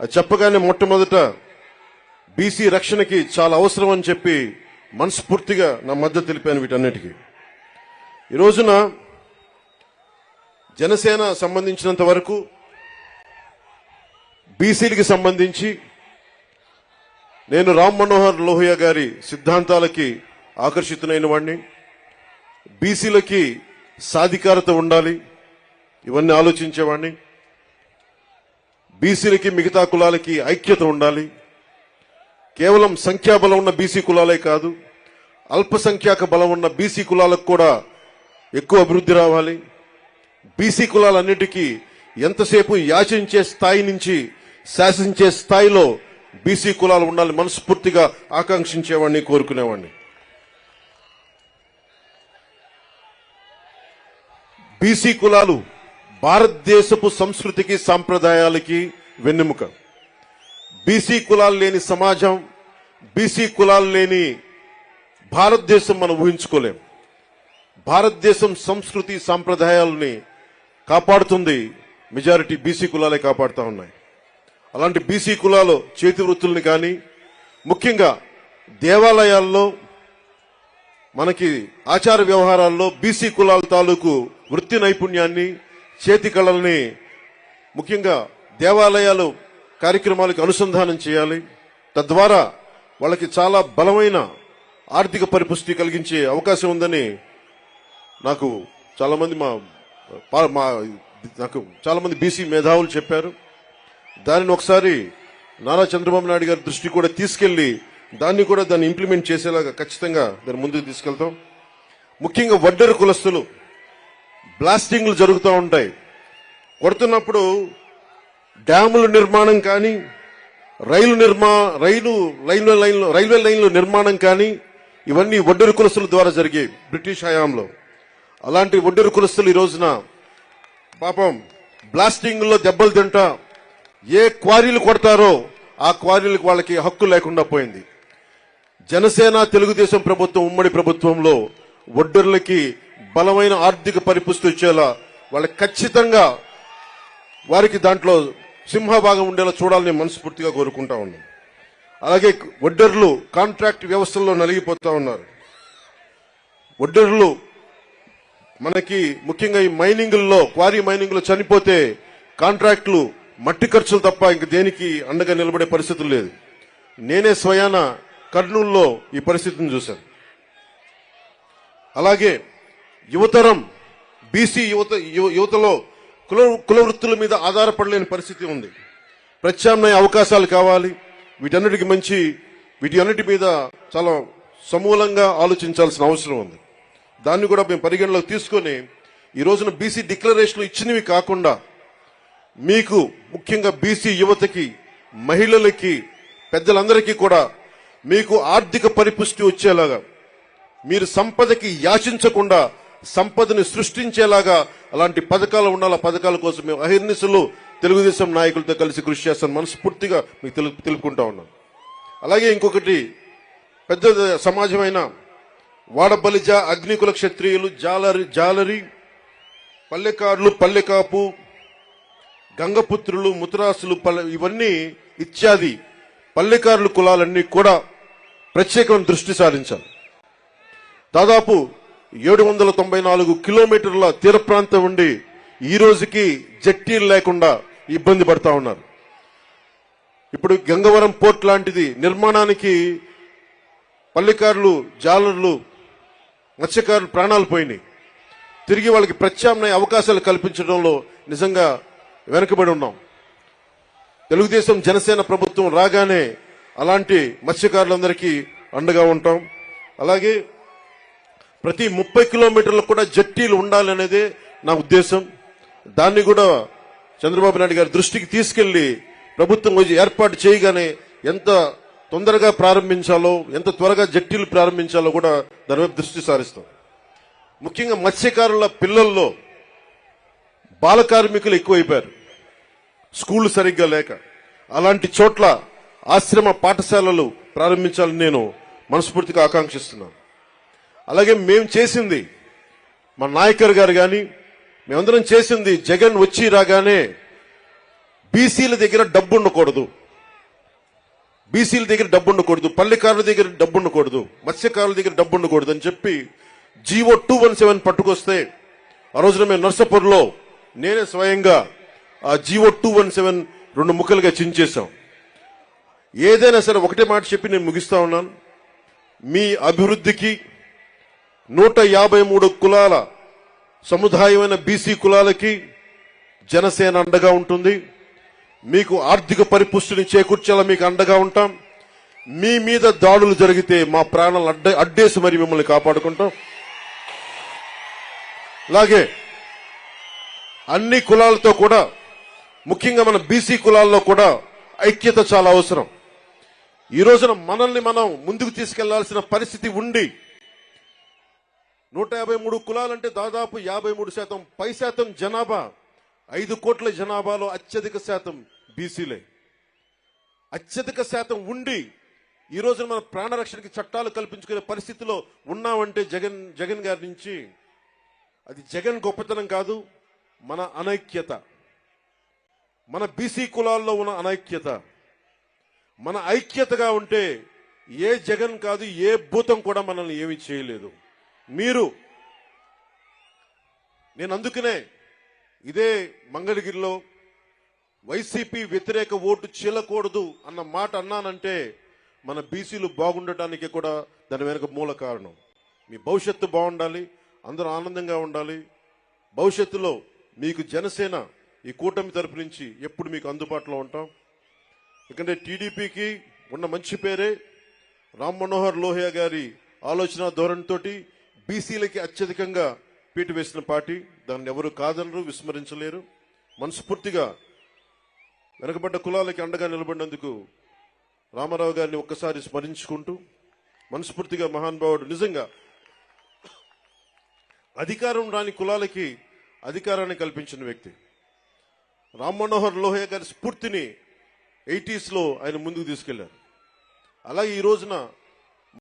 అది చెప్పగానే మొట్టమొదట బీసీ రక్షణకి చాలా అవసరం అని చెప్పి మనస్ఫూర్తిగా నా మద్దతు తెలిపాను వీటన్నిటికీ. ఈ రోజున జనసేన సంబంధించినంత వరకు బీసీలకి సంబంధించి నేను రామ్ మనోహర్ లోహియా గారి సిద్ధాంతాలకి ఆకర్షితునైన వాడిని బీసీలకి సాధికారత ఉండాలి ఇవన్నీ ఆలోచించేవాడిని బీసీలకి మిగతా కులాలకి ఐక్యత ఉండాలి. కేవలం సంఖ్యాబలం ఉన్న బీసీ కులాలే కాదు అల్పసంఖ్యాక బలం ఉన్న బీసీ కులాలకు కూడా ఎక్కువ అభివృద్ధి రావాలి. బీసీ కులాలన్నిటికీ ఎంతసేపు యాచించే స్థాయి నుంచి శాసించే స్థాయిలో బీసీ కులాలు ఉండాలి మనస్ఫూర్తిగా ఆకాంక్షించేవాడిని కోరుకునేవాడిని. బీసీ కులాలు భారతదేశపు సంస్కృతికి సాంప్రదాయాలకి వెన్నెముక. బీసీ కులాలు లేని సమాజం బీసీ కులాలు లేని భారతదేశం మనం ఊహించుకోలేం. భారతదేశం సంస్కృతి సాంప్రదాయాలని కాపాడుతుంది మెజారిటీ బీసీ కులాలే కాపాడుతూ ఉన్నాయి. అలాంటి బీసీ కులాలు చేతి వృత్తుల్ని కానీ ముఖ్యంగా దేవాలయాల్లో మనకి ఆచార వ్యవహారాల్లో బీసీ కులాల తాలూకు వృత్తి నైపుణ్యాన్ని చేతి కళల్ని ముఖ్యంగా దేవాలయాలు కార్యక్రమాలకు అనుసంధానం చేయాలి. తద్వారా వాళ్ళకి చాలా బలమైన ఆర్థిక పరిపుష్టి కలిగించే అవకాశం ఉందని నాకు చాలామంది మా పా- మా నాకు చాలామంది బీసీ మేధావులు చెప్పారు. దానిని ఒకసారి నారా చంద్రబాబు నాయుడు గారి దృష్టి కూడా తీసుకెళ్ళి దాన్ని కూడా దాన్ని ఇంప్లిమెంట్ చేసేలాగా ఖచ్చితంగా దాన్ని ముందుకు తీసుకెళ్తాం. ముఖ్యంగా వడ్డెర కులస్తులు బ్లాస్టింగ్లు జరుగుతూ ఉంటాయి. కొడుతున్నప్పుడు డ్యాముల నిర్మాణం కానీ రైలు నిర్మా రైలు రైల్వే లైన్లు రైల్వే లైన్ల నిర్మాణం కానీ ఇవన్నీ ఒడ్డరు కులస్తుల ద్వారా జరిగాయి బ్రిటిష్ హయాంలో. అలాంటి ఒడ్డరు కులస్తులు ఈ రోజున పాపం బ్లాస్టింగ్లో దెబ్బలు తింటా ఏ క్వారీలు కొడతారో ఆ క్వారీలకు వాళ్ళకి హక్కు లేకుండా పోయింది. జనసేన తెలుగుదేశం ప్రభుత్వం ఉమ్మడి ప్రభుత్వంలో ఒడ్డర్లకి బలమైన ఆర్థిక పరిపుష్టి వచ్చేలా వాళ్ళకి ఖచ్చితంగా వారికి దాంట్లో సింహభాగం ఉండేలా చూడాలని మనస్ఫూర్తిగా కోరుకుంటా ఉన్నాం. అలాగే వడ్డర్లు కాంట్రాక్ట్ వ్యవస్థల్లో నలిగిపోతా ఉన్నారు. వడ్డర్లు మనకి ముఖ్యంగా ఈ మైనింగుల్లో క్వారీ మైనింగ్లో చనిపోతే కాంట్రాక్టులు మట్టి ఖర్చులు తప్ప ఇంక దేనికి అండగా నిలబడే పరిస్థితులు లేదు. నేనే స్వయాన కర్నూలులో ఈ పరిస్థితిని చూశాను. అలాగే యువతరం బీసీ యువత యువతలో కుల కుల వృత్తుల మీద ఆధారపడలేని పరిస్థితి ఉంది. ప్రత్యామ్నాయ అవకాశాలు కావాలి. వీటన్నిటికి మంచి వీటి అన్నిటి మీద చాలా సమూలంగా ఆలోచించాల్సిన అవసరం ఉంది. దాన్ని కూడా మేము పరిగణలోకి తీసుకొని ఈ రోజున బీసీ డిక్లరేషన్లు ఇచ్చినవి కాకుండా మీకు ముఖ్యంగా బీసీ యువతకి మహిళలకి పెద్దలందరికీ కూడా మీకు ఆర్థిక పరిపుష్టి వచ్చేలాగా మీరు సంపదకి యాచించకుండా సంపదని సృష్టించేలాగా అలాంటి పథకాలు ఉండాలి. ఆ పథకాల కోసం మేము అహిర్నిశలు తెలుగుదేశం నాయకులతో కలిసి కృషి చేస్తాను మనస్ఫూర్తిగా మీకు తెలు తెలుపుకుంటా ఉన్నాం. అలాగే ఇంకొకటి పెద్ద సమాజమైన వాడబలిజ అగ్నికుల క్షత్రియులు జాలరి జాలరి పల్లెకారులు పల్లెకాపు గంగపుత్రులు ముతరాసులు పల్లె ఇవన్నీ ఇత్యాది పల్లెకారుల కులాలన్నీ కూడా ప్రత్యేకమైన దృష్టి సారించాలి. దాదాపు ఏడు వందల తొంభై నాలుగు కిలోమీటర్ల తీర ప్రాంతం ఉండి ఈ రోజుకి జట్టీలు లేకుండా ఇబ్బంది పడతా ఉన్నారు. ఇప్పుడు గంగవరం పోర్ట్ లాంటిది నిర్మాణానికి పల్లెకారులు జాలర్లు మత్స్యకారులు ప్రాణాలు పోయినాయి. తిరిగి వాళ్ళకి ప్రత్యామ్నాయ అవకాశాలు కల్పించడంలో నిజంగా వెనుకబడి ఉన్నాం. తెలుగుదేశం జనసేన ప్రభుత్వం రాగానే అలాంటి మత్స్యకారులందరికీ అండగా ఉంటాం. అలాగే ప్రతి ముప్పై కిలోమీటర్లకు కూడా జట్టీలు ఉండాలనేదే నా ఉద్దేశం. దాన్ని కూడా చంద్రబాబు నాయుడు గారి దృష్టికి తీసుకెళ్ళి ప్రభుత్వం ఏర్పాటు చేయగానే ఎంత తొందరగా ప్రారంభించాలో ఎంత త్వరగా జట్టీలు ప్రారంభించాలో కూడా దాని దృష్టి సారిస్తాం. ముఖ్యంగా మత్స్యకారుల పిల్లల్లో బాల కార్మికులు ఎక్కువైపోయారు. స్కూళ్ళు సరిగ్గా లేక. అలాంటి చోట్ల ఆశ్రమ పాఠశాలలు ప్రారంభించాలని నేను మనస్ఫూర్తిగా ఆకాంక్షిస్తున్నాను. అలాగే మేము చేసింది. మా నాయకర్ గారు కానీ మేమందరం చేసింది. జగన్ వచ్చి రాగానే బీసీల దగ్గర డబ్బు ఉండకూడదు. బీసీల దగ్గర డబ్బు ఉండకూడదు. పల్లెకారుల దగ్గర డబ్బు ఉండకూడదు. మత్స్యకారుల దగ్గర డబ్బు ఉండకూడదు అని చెప్పి జీవో టూ వన్ సెవెన్ పట్టుకొస్తే ఆ రోజున మేము నర్సపూర్లో నేనే స్వయంగా ఆ జీవో టూ వన్ సెవెన్ రెండు ముక్కలుగా చించేశాం. ఏదైనా సరే ఒకటే మాట చెప్పి నేను ముగిస్తా ఉన్నాను. మీ అభివృద్ధికి నూట యాభై మూడు కులాల సముదాయమైన బీసీ కులాలకి జనసేన అండగా ఉంటుంది. మీకు ఆర్థిక పరిపుష్టిని చేకూర్చేలా మీకు అండగా ఉంటాం. మీ మీద దాడులు జరిగితే మా ప్రాణాలు అడ్డ అడ్డేసి మరి మిమ్మల్ని కాపాడుకుంటాం. అలాగే అన్ని కులాలతో కూడా ముఖ్యంగా మన బీసీ కులాల్లో కూడా ఐక్యత చాలా అవసరం. ఈ రోజున మనల్ని మనం ముందుకు తీసుకెళ్ళాల్సిన పరిస్థితి ఉండి నూట యాభై మూడు కులాలంటే దాదాపు యాభై మూడు శాతం పై శాతం జనాభా. ఐదు కోట్ల జనాభాలో అత్యధిక శాతం బీసీలే. అత్యధిక శాతం ఉండి ఈ రోజున మన ప్రాణరక్షణకి చట్టాలు కల్పించుకునే పరిస్థితిలో ఉన్నామంటే జగన్ జగన్ గారి నుంచి అది జగన్ గొప్పతనం కాదు మన అనైక్యత. మన బీసీ కులాల్లో ఉన్న అనైక్యత. మన ఐక్యతగా ఉంటే ఏ జగన్ కాదు ఏ భూతం కూడా మనల్ని ఏమీ చేయలేదు. మీరు. నేను అందుకనే ఇదే మంగళగిరిలో వైసీపీ వ్యతిరేక ఓటు చీలకూడదు అన్న మాట అన్నానంటే మన బీసీలు బాగుండటానికి కూడా దాని వెనుక మూల కారణం. మీ భవిష్యత్తు బాగుండాలి అందరూ ఆనందంగా ఉండాలి. భవిష్యత్తులో మీకు జనసేన ఈ కూటమి తరపు నుంచి ఎప్పుడు మీకు అందుబాటులో ఉంటాం. ఎందుకంటే టీడీపీకి ఉన్న మంచి పేరే రామ్ మనోహర్ లోహియా గారి ఆలోచన ధోరణితోటి బీసీలకి అత్యధికంగా పీటు వేసిన పార్టీ దాన్ని ఎవరు కాదనరు విస్మరించలేరు. మనస్ఫూర్తిగా వెనకబడ్డ కులాలకి అండగా నిలబడినందుకు రామారావు గారిని ఒక్కసారి స్మరించుకుంటూ మనస్ఫూర్తిగా మహానుభావుడు నిజంగా అధికారం రాని కులాలకి అధికారాన్ని కల్పించిన వ్యక్తి. రామ్ మనోహర్ లోహియా గారి స్ఫూర్తిని ఎయిటీస్లో ఆయన ముందుకు తీసుకెళ్ళారు. అలాగే ఈ రోజున